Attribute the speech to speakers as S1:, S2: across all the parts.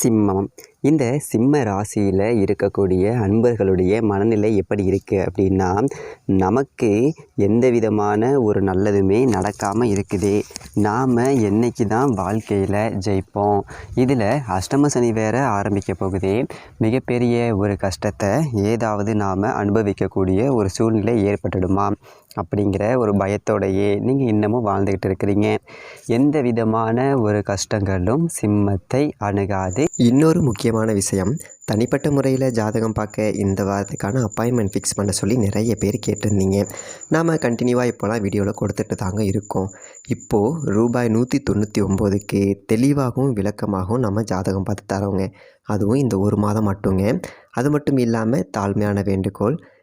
S1: சிம்மம். இந்த சிம்ம ராசியில் இருக்கக்கூடிய அன்பர்களுடைய மனநிலை எப்படி இருக்குது அப்படின்னா நமக்கு எந்த விதமான ஒரு நல்லதுமே நடக்காமல் இருக்குது. நாம் என்னைக்கு தான் வாழ்க்கையில் ஜெயிப்போம்? இதில் அஷ்டம சனி வேற ஆரம்பிக்க போகுது. மிகப்பெரிய ஒரு கஷ்டத்தை ஏதாவது நாம் அனுபவிக்கக்கூடிய ஒரு சூழ்நிலை ஏற்பட்டுடுமா அப்படிங்கிற ஒரு பயத்தோடையே நீங்கள் இன்னமும் வாழ்ந்துக்கிட்டு இருக்கிறீங்க. எந்த விதமான ஒரு கஷ்டங்களும் சிம்மத்தை அணுகாது.
S2: இன்னொரு முக்கியமான விஷயம் தனிப்பட்ட முறையில் ஜாதகம் பார்க்க இந்த வாரத்துக்கான அப்பாயின்மெண்ட் ஃபிக்ஸ் பண்ண சொல்லி நிறைய பேர் கேட்டிருந்தீங்க. நாம் கண்டினியூவாக இப்போலாம் வீடியோவில் கொடுத்துட்டு தாங்க இருக்கோம். இப்போது ரூபாய் நூற்றி தொண்ணூற்றி ஒம்போதுக்கு தெளிவாகவும் விளக்கமாகவும் நம்ம ஜாதகம் பார்த்து தரோங்க. அதுவும் இந்த ஒரு மாதம் மட்டுங்க. அது மட்டும் இல்லாமல் தாழ்மையான வேண்டுகோள்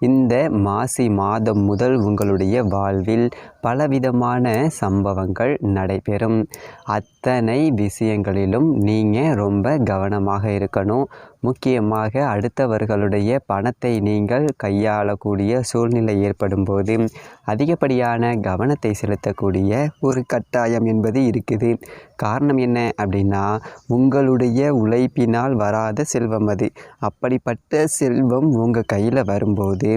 S1: இந்த மாசி மாதம் முதல் உங்களுடைய வாழ்வில் பலவிதமான சம்பவங்கள் நடைபெறும். அத்தனை விஷயங்களிலும் நீங்கள் ரொம்ப கவனமாக இருக்கணும். முக்கியமாக அடுத்தவர்களுடைய பணத்தை நீங்கள் கையாளக்கூடிய சூழ்நிலை ஏற்படும் போது அதிகப்படியான கவனத்தை செலுத்தக்கூடிய ஒரு கட்டாயம் என்பது இருக்குது. காரணம் என்ன அப்படின்னா உங்களுடைய உழைப்பினால் வராத செல்வம் அது. அப்படிப்பட்ட செல்வம் உங்கள் கையில் வரும்போது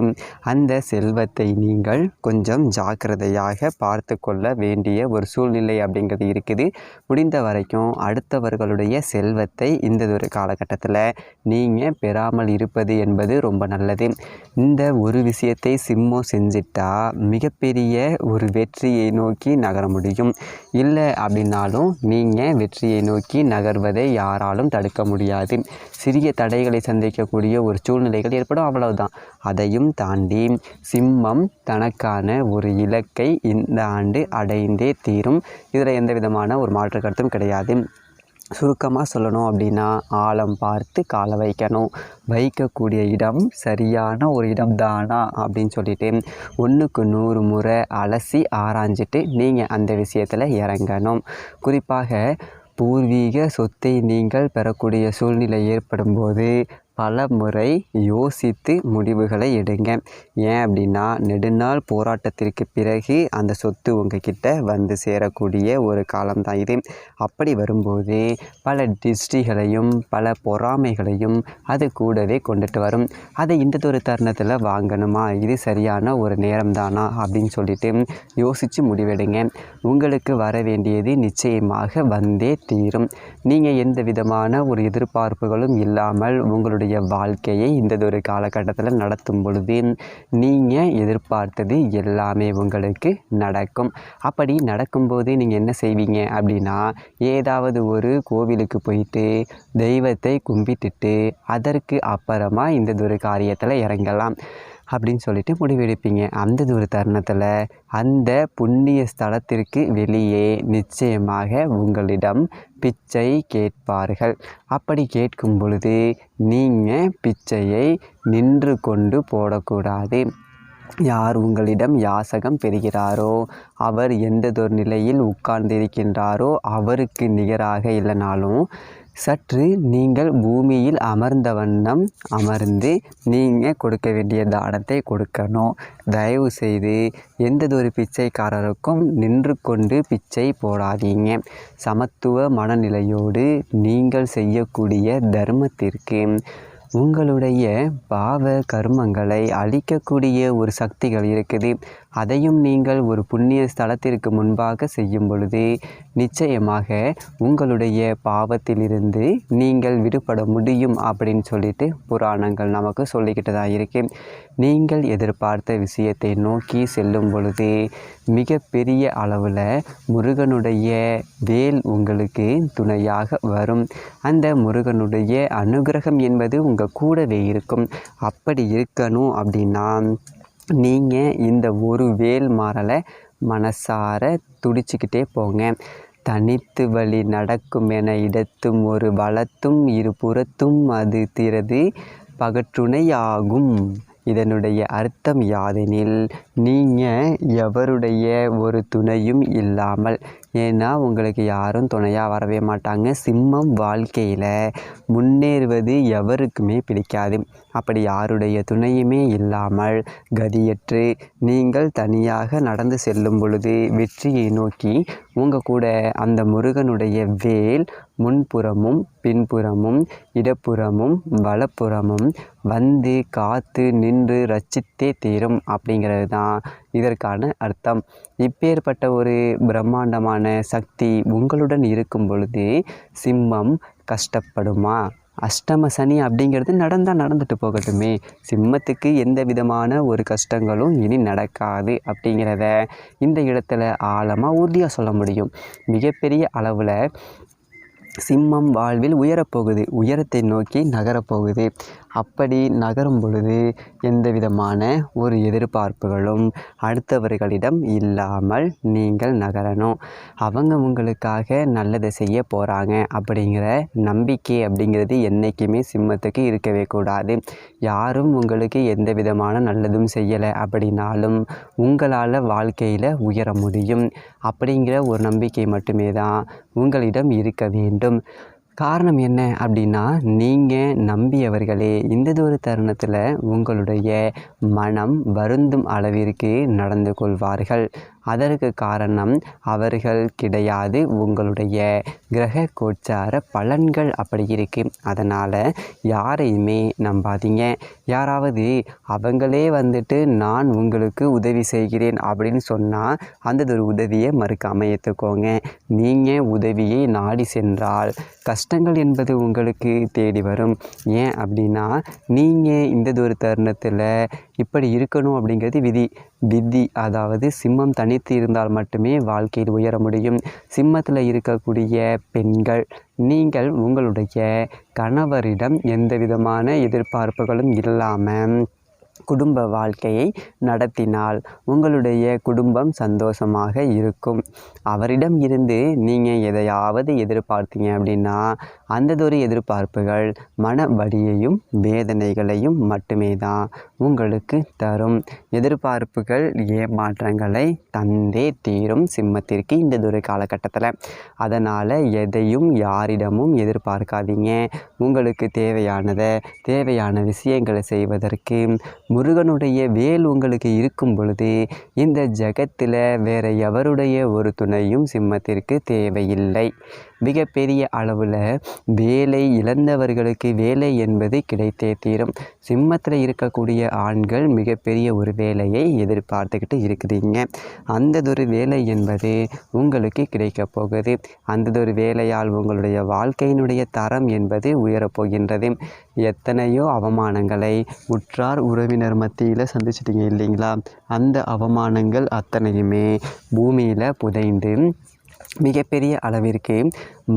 S1: அந்த செல்வத்தை நீங்கள் கொஞ்சம் ஜாக்கிரதையாக பார்த்து கொள்ள வேண்டிய ஒரு சூழ்நிலை அப்படிங்கிறது இருக்குது. முடிந்த வரைக்கும் அடுத்தவர்களுடைய செல்வத்தை இந்த ஒரு காலகட்டத்தில் நீங்கள் பெறாமல் இருப்பது என்பது ரொம்ப நல்லது. இந்த ஒரு விஷயத்தை சிம்மம் செஞ்சிட்டா மிகப்பெரிய ஒரு வெற்றியை நோக்கி நகர முடியும். இல்லை அப்படின்னாலும் நீங்கள் வெற்றியை நோக்கி நகர்வதை யாராலும் தடுக்க முடியாது. சிறிய தடைகளை சந்திக்கக்கூடிய ஒரு சூழ்நிலைகள் ஏற்படும் அவ்வளவுதான். அதையும் தாண்டி சிம்மம் தனக்கான ஒரு இலக்கை இந்த ஆண்டு அடைந்தே தீரும். இதில் எந்த விதமான ஒரு மாற்று கருத்தும் கிடையாது. சுருக்கமாக சொல்லணும் அப்படின்னா ஆழம் பார்த்து காலை வைக்கணும். வைக்கக்கூடிய இடம் சரியான ஒரு இடம் தானா அப்படின்னு சொல்லிட்டு ஒன்றுக்கு நூறு முறை அலசி ஆராய்ஞ்சிட்டு நீங்கள் அந்த விஷயத்தில் இறங்கணும். குறிப்பாக பூர்வீக சொத்தை நீங்கள் பெறக்கூடிய சூழ்நிலை ஏற்படும்போது பல முறை யோசித்து முடிவுகளை எடுங்க. ஏன் அப்படின்னா நெடுநாள் போராட்டத்திற்கு பிறகு அந்த சொத்து உங்ககிட்ட வந்து சேரக்கூடிய ஒரு காலம்தான் இது. அப்படி வரும்போது பல டிஸ்ட்ரிகளையும் பல பொறாமைகளையும் அது கூடவே கொண்டுட்டு வரும். அதை இந்த ஒரு தருணத்தில் வாங்கணுமா? இது சரியான ஒரு நேரம் தானா அப்படின்னு சொல்லிட்டு யோசித்து முடிவெடுங்க. உங்களுக்கு வர வேண்டியது நிச்சயமாக வந்தே தீரும். நீங்கள் எந்த விதமான ஒரு எதிர்பார்ப்புகளும் இல்லாமல் உங்களுடைய வாழ்க்கையை இந்த ஒரு காலகட்டத்தில் நடத்தும் பொழுது நீங்கள் எதிர்பார்த்தது எல்லாமே உங்களுக்கு நடக்கும். அப்படி நடக்கும்போது நீங்கள் என்ன செய்வீங்க அப்படின்னா ஏதாவது ஒரு கோவிலுக்கு போயிட்டு தெய்வத்தை கும்பிட்டுட்டு அதற்கு அப்புறமா இந்த ஒரு காரியத்தில் இறங்கலாம். அப்படின்னு சொல்லிட்டு முடிவெடுப்பீங்க. அந்த ஒரு தருணத்தில் அந்த புண்ணிய ஸ்தலத்திற்கு வெளியே நிச்சயமாக உங்களிடம் பிச்சை கேட்பார்கள். அப்படி கேட்கும் பொழுது நீங்கள் பிச்சையை நின்று கொண்டு போடக்கூடாது. யார் உங்களிடம் யாசகம் பெறுகிறாரோ அவர் எந்ததொரு நிலையில் உட்கார்ந்திருக்கின்றாரோ அவருக்கு நிகராக இல்லைனாலும் சற்று நீங்கள் பூமியில் அமர்ந்த வண்ணம் அமர்ந்து நீங்கள் கொடுக்க வேண்டிய தானத்தை கொடுக்கணும். தயவு செய்து எந்ததொரு பிச்சைக்காரருக்கும் நின்று கொண்டு பிச்சை போடாதீங்க. சமத்துவ மனநிலையோடு நீங்கள் செய்யக்கூடிய தர்மத்திற்கு உங்களுடைய பாவ கர்மங்களை அழிக்கக்கூடிய ஒரு சக்திகள் இருக்குது. அதையும் நீங்கள் ஒரு புண்ணிய ஸ்தலத்திற்கு முன்பாக செய்யும் பொழுது நிச்சயமாக உங்களுடைய பாவத்திலிருந்து நீங்கள் விடுபட முடியும் அப்படின்னு சொல்லிட்டு புராணங்கள் நமக்கு சொல்லிக்கிட்டு தான் இருக்கு. நீங்கள் எதிர்பார்த்த விஷயத்தை நோக்கி செல்லும் பொழுது மிகப்பெரிய அளவில் முருகனுடைய வேல் உங்களுக்கு துணையாக வரும். அந்த முருகனுடைய அனுகிரகம் என்பது உங்கள் கூடவே இருக்கும். அப்படி இருக்கணும் அப்படின்னா நீங்கள் இந்த ஒரு வேல் மாறலை மனசார துடிச்சுக்கிட்டே போங்க. தனித்து வழி நடக்கும் என இடத்தும் ஒரு வளத்தும் இரு புறத்தும் அது திறது பகற்றுணையாகும். இதனுடைய அர்த்தம் யாதெனில் நீங்கள் எவருடைய ஒரு துணையும் இல்லாமல் ஏன்னா உங்களுக்கு யாரும் துணையாக வரவே மாட்டாங்க. சிம்மம் வாழ்க்கையில் முன்னேறுவது எவருக்குமே பிடிக்காது. அப்படி யாருடைய துணையுமே இல்லாமல் கதியற்று நீங்கள் தனியாக நடந்து செல்லும் பொழுது வெற்றியை நோக்கி உங்கள் கூட அந்த முருகனுடைய வேல் முன்புறமும் பின்புறமும் இடப்புறமும் வலப்புறமும் வந்து காத்து நின்று ரச்சித்தே தீரும் அப்படிங்கிறது தான் இதற்கான அர்த்தம். இப்பேற்பட்ட ஒரு பிரம்மாண்டமான சக்தி உங்களுடன் இருக்கும் பொழுது சிம்மம் கஷ்டப்படுமா? அஷ்டம சனி அப்படிங்கிறது நடந்தால் நடந்துட்டு போகட்டுமே. சிம்மத்துக்கு எந்த விதமான ஒரு கஷ்டங்களும் இனி நடக்காது அப்படிங்கிறத இந்த இடத்துல ஆழமாக உறுதியாக சொல்ல முடியும். மிகப்பெரிய அளவில் சிம்மம் வாழ்வில் உயரப்போகுது. உயரத்தை நோக்கி நகரப்போகுது. அப்படி நகரும் பொழுது எந்த விதமான ஒரு எதிர்பார்ப்புகளும் அடுத்தவர்களிடம் இல்லாமல் நீங்கள் நகரணும். அவங்க உங்களுக்காக நல்லதை செய்ய போகிறாங்க அப்படிங்கிற நம்பிக்கை அப்படிங்கிறது என்றைக்குமே சிம்மத்துக்கு இருக்கவே கூடாது. யாரும் உங்களுக்கு எந்த விதமான நல்லதும் செய்யலை அப்படின்னாலும் உங்களால் வாழ்க்கையில் உயர முடியும். அப்படிங்கிற ஒரு நம்பிக்கை மட்டுமே தான் உங்களிடம் இருக்க வேண்டும். காரணம் என்ன அப்படின்னா நீங்கள் நம்பியவர்களே. இந்ததொரு தருணத்தில் உங்களுடைய மனம் வருந்தும் அளவிற்கு நடந்து கொள்வார்கள். அதற்கு காரணம் அவர்கள் கிடையாது. உங்களுடைய கிரக கோச்சார பலன்கள் அப்படி இருக்கு. அதனால் யாரையுமே நம்பாதீங்க. யாராவது அவங்களே வந்துட்டு நான் உங்களுக்கு உதவி செய்கிறேன் அப்படின்னு சொன்னால் அந்த ஒரு உதவியை மறுக்காமல் ஏற்றுக்கோங்க நீங்கள் உதவியை நாடி சென்றால் கஷ்டங்கள் என்பது உங்களுக்கு தேடி வரும். ஏன் அப்படின்னா நீங்கள் இந்த ஒரு தருணத்தில் இப்படி இருக்கணும் அப்படிங்கிறது விதி. விதி அதாவது சிம்மம் தனித்து இருந்தால் மட்டுமே வாழ்க்கையில் உயர முடியும். சிம்மத்தில் இருக்கக்கூடிய பெண்கள் நீங்கள் உங்களுடைய கணவரிடம் எந்த விதமான எதிர்பார்ப்புகளும் இல்லாமல் குடும்ப வாழ்க்கையை நடத்தினால் உங்களுடைய குடும்பம் சந்தோஷமாக இருக்கும். அவரிடம் இருந்து நீங்கள் எதையாவது எதிர்பார்த்தீங்க அப்படின்னா அந்ததொரு எதிர்பார்ப்புகள் மன வலியையும் வேதனைகளையும் மட்டுமே தான் உங்களுக்கு தரும். எதிர்பார்ப்புகள் ஏமாற்றங்களை தந்தே தீரும் சிம்மத்திற்கு இந்ததொரு காலகட்டத்தில். அதனால் எதையும் யாரிடமும் எதிர்பார்க்காதீங்க. உங்களுக்கு தேவையானதை தேவையான விஷயங்களை செய்வதற்கு முருகனுடைய வேல் உங்களுக்கு இருக்கும் பொழுது இந்த ஜகத்தில் வேற எவருடைய ஒரு துணையும் சிம்மத்திற்கு தேவையில்லை. மிகப்பெரிய அளவில் வேலை இழந்தவர்களுக்கு வேலை என்பது கிடைத்தே தீரும். சிம்மத்தில் இருக்கக்கூடிய ஆண்கள் மிகப்பெரிய ஒரு வேலையை எதிர்பார்த்துக்கிட்டு இருக்குதுங்க. அந்ததொரு வேலை என்பது உங்களுக்கு கிடைக்கப் போகுது. அந்ததொரு வேலையால் உங்களுடைய வாழ்க்கையினுடைய தரம் என்பது உயரப்போகின்றது எத்தனையோ அவமானங்களை உற்றார் உறவினர் மத்தியில் சந்திச்சிட்டிங்க இல்லைங்களா? அந்த அவமானங்கள் அத்தனையுமே பூமியில் புதைந்து மிகப்பெரிய அளவிற்கு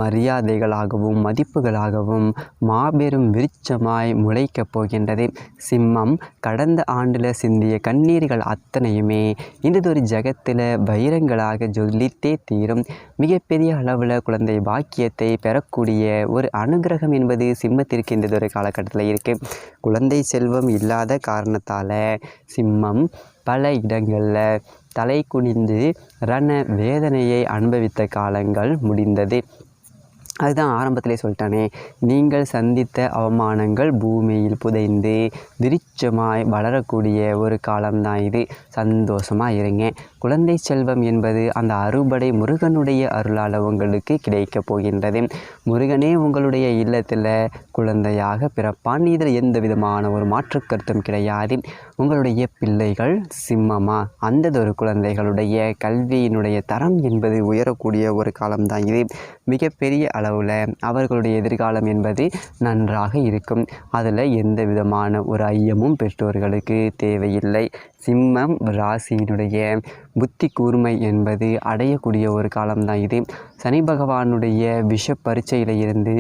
S1: மரியாதைகளாகவும் மதிப்புகளாகவும் மாபெரும் விருட்சமாய் முளைக்கப் போகின்றது. சிம்மம் கடந்த ஆண்டில் சிந்திய கண்ணீர்கள் அத்தனையுமே இந்ததொரு ஜகத்தில் வைரங்களாக ஜொலித்தே தீரும். மிகப்பெரிய அளவில் குழந்தை பாக்கியத்தை பெறக்கூடிய ஒரு அனுகிரகம் என்பது சிம்மத்திற்கு இந்ததொரு காலகட்டத்தில் இருக்குது குழந்தை செல்வம் இல்லாத காரணத்தால் சிம்மம் பல இடங்களில் தலை குனிந்து ரண வேதனையை அனுபவித்த காலங்கள் முடிந்தது. அதுதான் ஆரம்பத்திலே சொல்லிட்டானே நீங்கள் சந்தித்த அவமானங்கள் பூமியில் புதைந்து விருட்சமாய் வளரக்கூடிய ஒரு காலம்தான் இது. சந்தோஷமாக இருங்க. குழந்தை செல்வம் என்பது அந்த அறுபடை முருகனுடைய அருளால் உங்களுக்கு கிடைக்கப் போகின்றது. முருகனே உங்களுடைய இல்லத்தில் குழந்தையாக பிறப்பான். இதில் எந்த விதமான ஒரு மாற்று கருத்தும் கிடையாது. உங்களுடைய பிள்ளைகள் சிம்மமா? அந்ததொரு குழந்தைகளுடைய கல்வியினுடைய தரம் என்பது உயரக்கூடிய ஒரு காலம்தான் இது. மிகப்பெரிய அளவில் அவர்களுடைய எதிர்காலம் என்பது நன்றாக இருக்கும். அதில் எந்த விதமான ஒரு ஐயமும் பெற்றோர்களுக்கு தேவையில்லை. சிம்மம் ராசியினுடைய புத்தி கூர்மை என்பது அடையக்கூடிய ஒரு காலம்தான் இது. சனி பகவானுடைய விஷ பரீட்சையில் இருந்து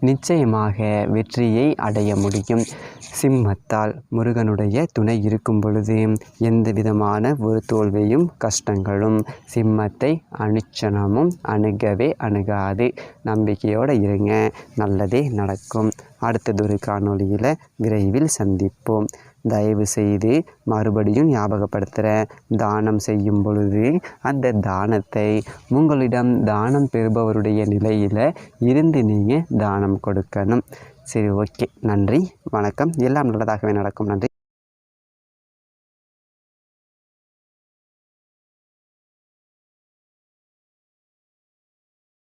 S1: நிச்சயமாக வெற்றியை அடைய முடியும். சிம்மத்தால் முருகனுடைய துணை இருக்கும் பொழுது எந்த விதமான ஒரு தோல்வியும் கஷ்டங்களும் சிம்மத்தை அனுச்சனமும் அணுகவே அணுகாது. நம்பிக்கையோடு இருங்க. நல்லதே நடக்கும். அடுத்ததொரு காணொளியில் விரைவில் சந்திப்போம். தயவு செய்து மறுபடியும் ஞாபகப்படுத்துகிறேன் தானம் செய்யும் பொழுது அந்த தானத்தை உங்களிடம் தானம் பெறுபவருடைய நிலையில் இருந்து நீங்கள் தானம் கொடுக்கணும். சரி ஓகே. நன்றி. வணக்கம். எல்லாம் நல்லதாகவே நடக்கும். நன்றி.